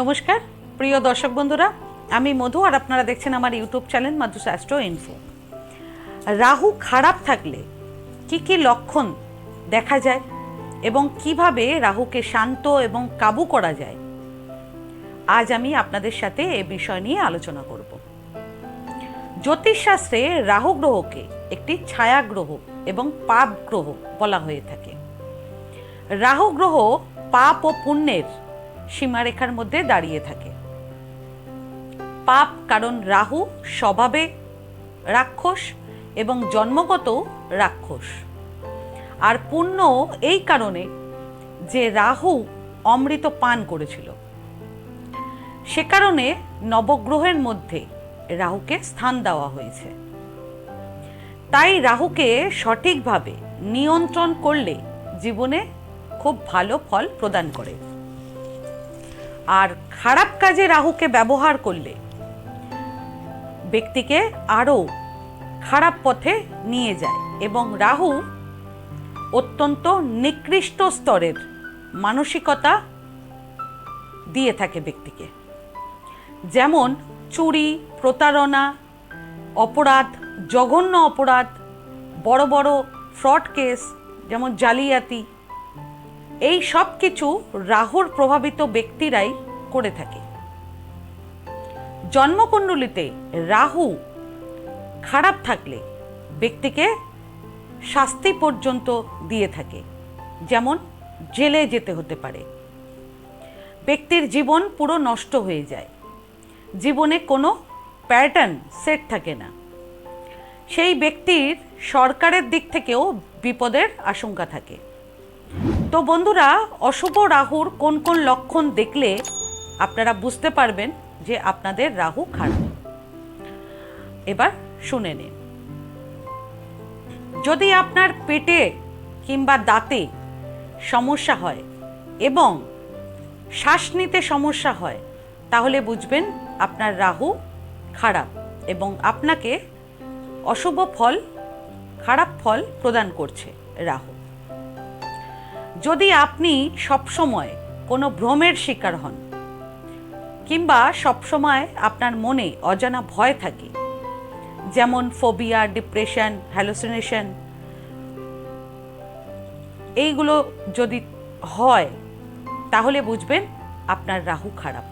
নমস্কার, প্রিয় দর্শক বন্ধুরা, আমি মধু আর আপনারা দেখছেন আমার ইউটিউব চ্যানেল মাধু শাস্ত্র ইনফো। রাহু খারাপ থাকলে কি কি লক্ষণ দেখা যায় এবং কীভাবে রাহুকে শান্ত এবং কাবু করা যায়, আজ আমি আপনাদের সাথে এ বিষয় নিয়ে আলোচনা করব। জ্যোতিষশাস্ত্রে রাহু গ্রহকে একটি ছায়া গ্রহ এবং পাপ গ্রহ বলা হয়ে থাকে। রাহু গ্রহ পাপ ও পুণ্যের সীমারেখার মধ্যে দাঁড়িয়ে থাকে। পাপ কারণ রাহু, স্বভাবে রাক্ষস এবং জন্মগত রাক্ষস। আর পুণ্য এই কারণে যে রাহু অমৃত পান করেছিল। সে কারণে নবগ্রহের মধ্যে রাহুকে স্থান দেওয়া হয়েছে। তাই রাহুকে সঠিকভাবে নিয়ন্ত্রণ করলে জীবনে খুব ভালো ফল প্রদান করে। আর খারাপ কাজে রাহুকে ব্যবহার করলে ব্যক্তিকে আরও খারাপ পথে নিয়ে যায় এবং রাহু অত্যন্ত নিকৃষ্ট স্তরের মানসিকতা দিয়ে থাকে ব্যক্তিকে। যেমন চুরি, প্রতারণা, অপরাধ, জঘন্য অপরাধ, বড় বড় ফ্রড কেস, যেমন জালিয়াতি এই সব কিছু রাহুর প্রভাবিত ব্যক্তিরাই করে থাকে। জন্মকুণ্ডলিতে রাহু খারাপ থাকলে ব্যক্তিকে শাস্তি পর্যন্ত দিয়ে থাকে, যেমন জেলে যেতে হতে পারে। ব্যক্তির জীবন পুরো নষ্ট হয়ে যায়। জীবনে কোনো প্যাটার্ন সেট থাকে না। সেই ব্যক্তির সরকারের দিক থেকেও বিপদের আশঙ্কা থাকে। তো বন্ধুরা, অশুভ রাহুর কোন কোন লক্ষণ দেখলে আপনারা বুঝতে পারবেন যে আপনাদের রাহু খারাপ। এবার শুনে নিন। যদি আপনার পেটে কিংবা দাঁতে সমস্যা হয় এবং শ্বাস নিতে সমস্যা হয়, তাহলে বুঝবেন আপনার রাহু খারাপ এবং আপনাকে অশুভ ফল, খারাপ ফল প্রদান করছে রাহু। যদি আপনি সবসময় কোনো ভ্রমের শিকার হন, কিংবা সবসময় আপনার মনে অজানা ভয় থাকে, যেমন ফোবিয়া ডিপ্রেশন হ্যালোসিনেশন এইগুলো যদি হয়, তাহলে বুঝবেন আপনার রাহু খারাপ।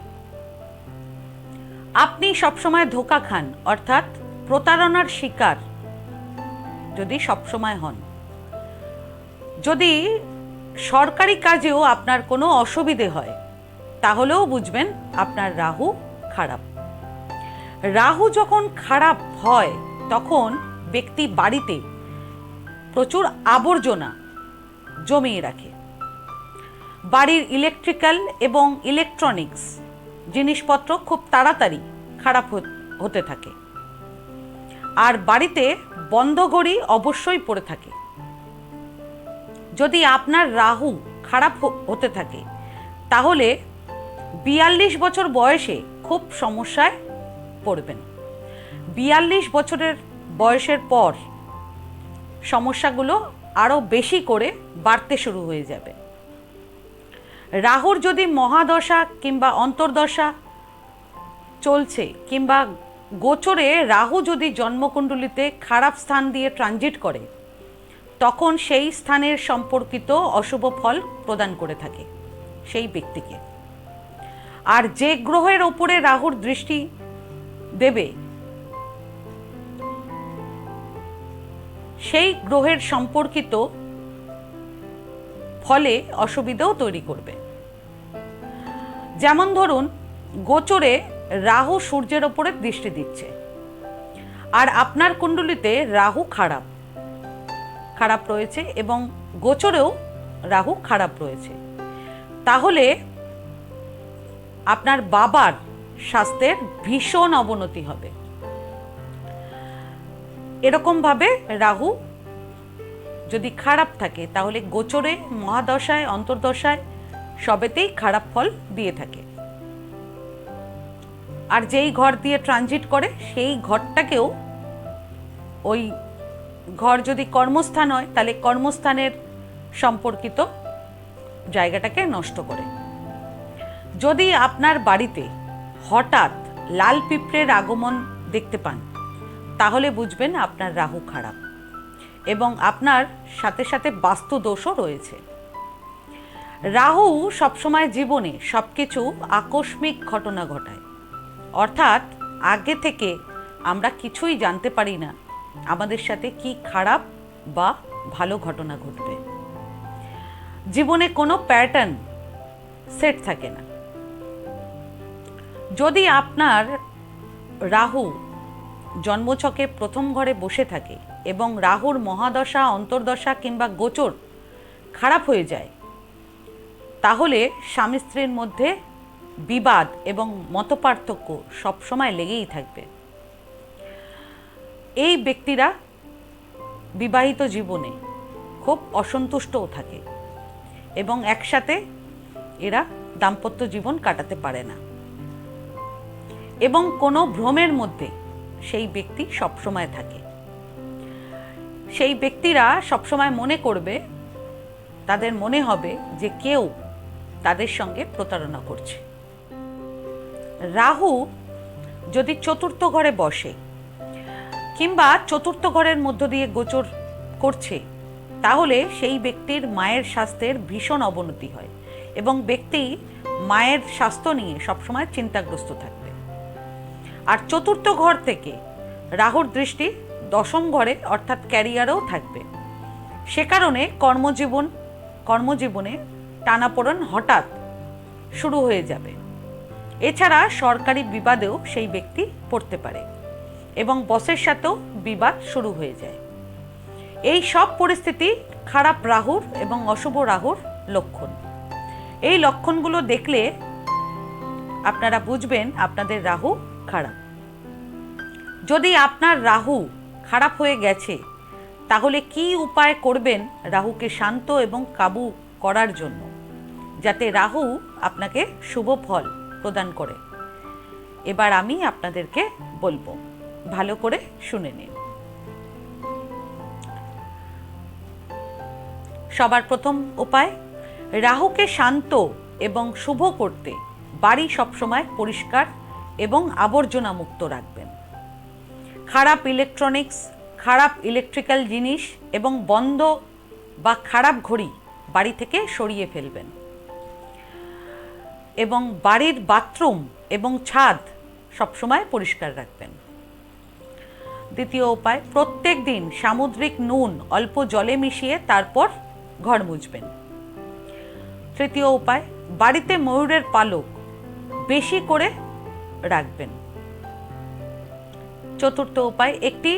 আপনি সবসময় ধোকা খান, অর্থাৎ প্রতারণার শিকার যদি সবসময় হন। যদি সরকারি কাজেও আপনার কোনো অসুবিধে হয়, তাহলেও বুঝবেন আপনার রাহু খারাপ। রাহু যখন খারাপ হয়, তখন ব্যক্তি বাড়িতে প্রচুর আবর্জনা জমিয়ে রাখে। বাড়ির ইলেকট্রিক্যাল এবং ইলেকট্রনিক্স জিনিসপত্র খুব তাড়াতাড়ি খারাপ হতে থাকে। আর বাড়িতে বন্ধ ঘড়ি অবশ্যই পড়ে থাকে। যদি আপনার রাহু খারাপ হতে থাকে, তাহলে বিয়াল্লিশ বছর বয়সে খুব সমস্যায় পড়বেন। বিয়াল্লিশ বছরের বয়সের পর সমস্যাগুলো আরও বেশি করে বাড়তে শুরু হয়ে যাবে। রাহুর যদি মহাদশা কিংবা অন্তর্দশা চলছে কিংবা গোচরে রাহু যদি জন্মকুণ্ডলিতে খারাপ স্থান দিয়ে ট্রানজিট করে তখন সেই স্থানের সম্পর্কিত অশুভ ফল প্রদান করে থাকে সেই ব্যক্তিকে। আর যে গ্রহের ওপরে রাহুর দৃষ্টি দেবে, সেই গ্রহের সম্পর্কিত ফলে অসুবিধাও তৈরি করবে। যেমন ধরুন, গোচরে রাহু সূর্যের ওপরে দৃষ্টি দিচ্ছে, আর আপনার কুণ্ডলিতে রাহু খারাপ। খারাপ রয়েছে এবং গোচরেও রাহু খারাপ রয়েছে। তাহলে আপনার বাবার স্বাস্থ্যের ভীষণ অবনতি হবে। এরকমভাবে রাহু যদি খারাপ থাকে, তাহলে গোচরে, মহাদশায়, অন্তর্দশায় সবেতেই খারাপ ফল দিয়ে থাকে। আর যেই ঘর দিয়ে ট্রানজিট করে, সেই ঘরটাকেও ওই ঘর যদি কর্মস্থান হয়, তাহলে কর্মস্থানের সম্পর্কিত জায়গাটাকে নষ্ট করে। যদি আপনার বাড়িতে হঠাৎ লাল পিঁপড়ের আগমন দেখতে পান, তাহলে বুঝবেন আপনার রাহু খারাপ এবং আপনার সাথে সাথে বাস্তু দোষও রয়েছে। রাহু সবসময় জীবনে সব কিছু আকস্মিক ঘটনা ঘটায়। অর্থাৎ আগে থেকে আমরা কিছুই জানতে পারি না আমাদের সাথে কি খারাপ বা ভালো ঘটনা ঘটবে। জীবনে কোনো প্যাটার্ন সেট থাকে না। যদি আপনার রাহু জন্মছকে প্রথম ঘরে বসে থাকে এবং রাহুর মহাদশা, অন্তর্দশা কিংবা গোচর খারাপ হয়ে যায়, তাহলে স্বামী স্ত্রীর মধ্যে বিবাদ এবং মতপার্থক্য সবসময় লেগেই থাকবে। এই ব্যক্তিরা বিবাহিত জীবনে খুব অসন্তুষ্টও থাকে এবং একসাথে এরা দাম্পত্য জীবন কাটাতে পারে না। এবং কোনো ভ্রমের মধ্যে সেই ব্যক্তি সবসময় থাকে। সেই ব্যক্তিরা সবসময় মনে করবে, তাদের মনে হবে যে কেউ তাদের সঙ্গে প্রতারণা করছে। রাহু যদি চতুর্থ ঘরে বসে কিংবা চতুর্থ ঘরের মধ্য দিয়ে গোচর করছে, তাহলে সেই ব্যক্তির মায়ের স্বাস্থ্যের ভীষণ অবনতি হয় এবং ব্যক্তি মায়ের স্বাস্থ্য নিয়ে সবসময় চিন্তাগ্রস্ত থাকবে। আর চতুর্থ ঘর থেকে রাহুর দৃষ্টি দশম ঘরে অর্থাৎ ক্যারিয়ারেও থাকবে। সে কারণে কর্মজীবন, কর্মজীবনে টানাপোড়েন হঠাৎ শুরু হয়ে যাবে। এছাড়া সরকারি বিবাদেও সেই ব্যক্তি পড়তে পারে। এবং বসের সাথেও বিবাদ শুরু হয়ে যায়। এই সব পরিস্থিতি খারাপ রাহুর এবং অশুভ রাহুর লক্ষণ। এই লক্ষণগুলো দেখলে আপনারা বুঝবেন আপনাদের রাহু খারাপ। যদি আপনার রাহু খারাপ হয়ে গেছে, তাহলে কি উপায় করবেন রাহুকে শান্ত এবং কাবু করার জন্য? যাতে রাহু আপনাকে শুভ ফল প্রদান করে। এবার আমি আপনাদেরকে বলব। ভালো করে শুনে নিন। সবার প্রথম উপায়, রাহুকে শান্ত এবং শুভ করতে বাড়ি সবসময় পরিষ্কার এবং আবর্জনা মুক্ত রাখবেন। খারাপ ইলেকট্রনিক্স খারাপ ইলেকট্রিক্যাল জিনিস এবং বন্ধ বা খারাপ ঘড়ি বাড়ি থেকে সরিয়ে ফেলবেন। এবং বাড়ির বাথরুম এবং ছাদ সবসময় পরিষ্কার রাখবেন। দ্বিতীয় উপায়, প্রত্যেক দিন সামুদ্রিক নুন অল্প জলে মিশিয়ে তারপর ঘর মুছবেন। তৃতীয় উপায়, বাড়িতে ময়ূরের পালক বেশি করে রাখবেন। চতুর্থ উপায়, একটি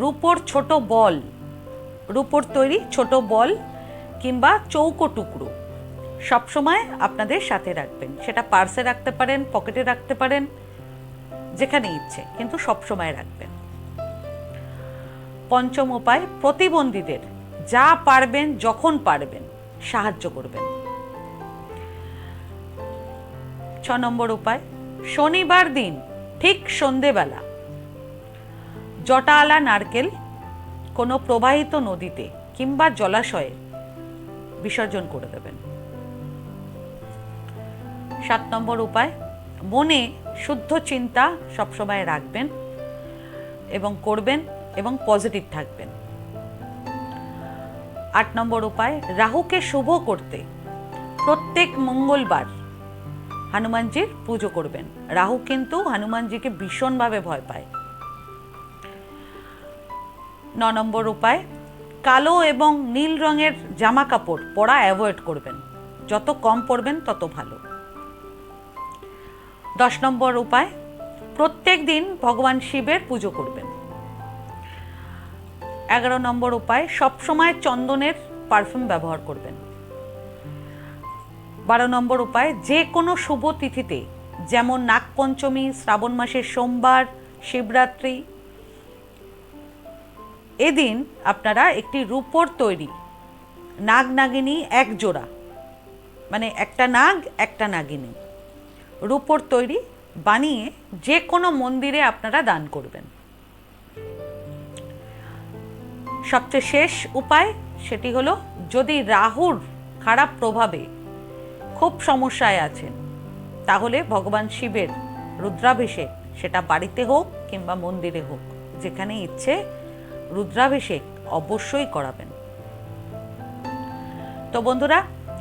রূপোর ছোট বল, রূপোর তৈরি ছোট বল কিংবা চৌকো টুকরো সবসময় আপনাদের সাথে রাখবেন। সেটা পার্সে রাখতে পারেন, পকেটে রাখতে পারেন, যেখানে ইচ্ছে, কিন্তু সবসময় রাখবেন। পঞ্চম উপায়, প্রতিবন্ধীদের যা পারবেন, যখন পারবেন, সাহায্য করবেন। ছ নম্বর উপায়, শনিবার দিন, ঠিক সন্ধেবেলা, জটালা নারকেল কোনো প্রবাহিত নদীতে কিংবা জলাশয়ে বিসর্জন করে দেবেন। সাত নম্বর উপায়, মনে শুদ্ধ চিন্তা সবসময় রাখবেন এবং করবেন এবং পজিটিভ থাকবেন। আট নম্বর উপায়, রাহুকে শুভ করতে। প্রত্যেক মঙ্গলবার হনুমানজির পুজো করবেন। রাহু কিন্তু হনুমানজিকে ভীষণভাবে ভয় পায়। ন নম্বর উপায়, কালো এবং নীল রঙের জামা কাপড় পরা অ্যাভয়েড করবেন। যত কম পরবেন, তত ভালো। দশ নম্বর উপায়, প্রত্যেক দিন ভগবান শিবের পুজো করবেন। এগারো নম্বর উপায়, সবসময় চন্দনের পারফিউম ব্যবহার করবেন। বারো নম্বর উপায়, যে কোনো শুভ তিথিতে, যেমন নাগপঞ্চমী, শ্রাবণ মাসের সোমবার, শিবরাত্রি, এদিন আপনারা একটি রূপোর তৈরি, নাগ নাগিনী এক জোড়া মানে একটা নাগ, একটা নাগিনী, রূপোর তৈরি বানিয়ে যে কোনো মন্দিরে আপনারা দান করবেন। সবচেয়ে শেষ উপায় সেটি হলো যদি রাহুর খারাপ প্রভাবে খুব সমস্যায় আছেন, তাহলে ভগবান শিবের রুদ্রাভিষেক সেটা বাড়িতে হোক কিংবা মন্দিরে হোক, যেখানে ইচ্ছে রুদ্রাভিষেক অবশ্যই করাবেন। তো বন্ধুরা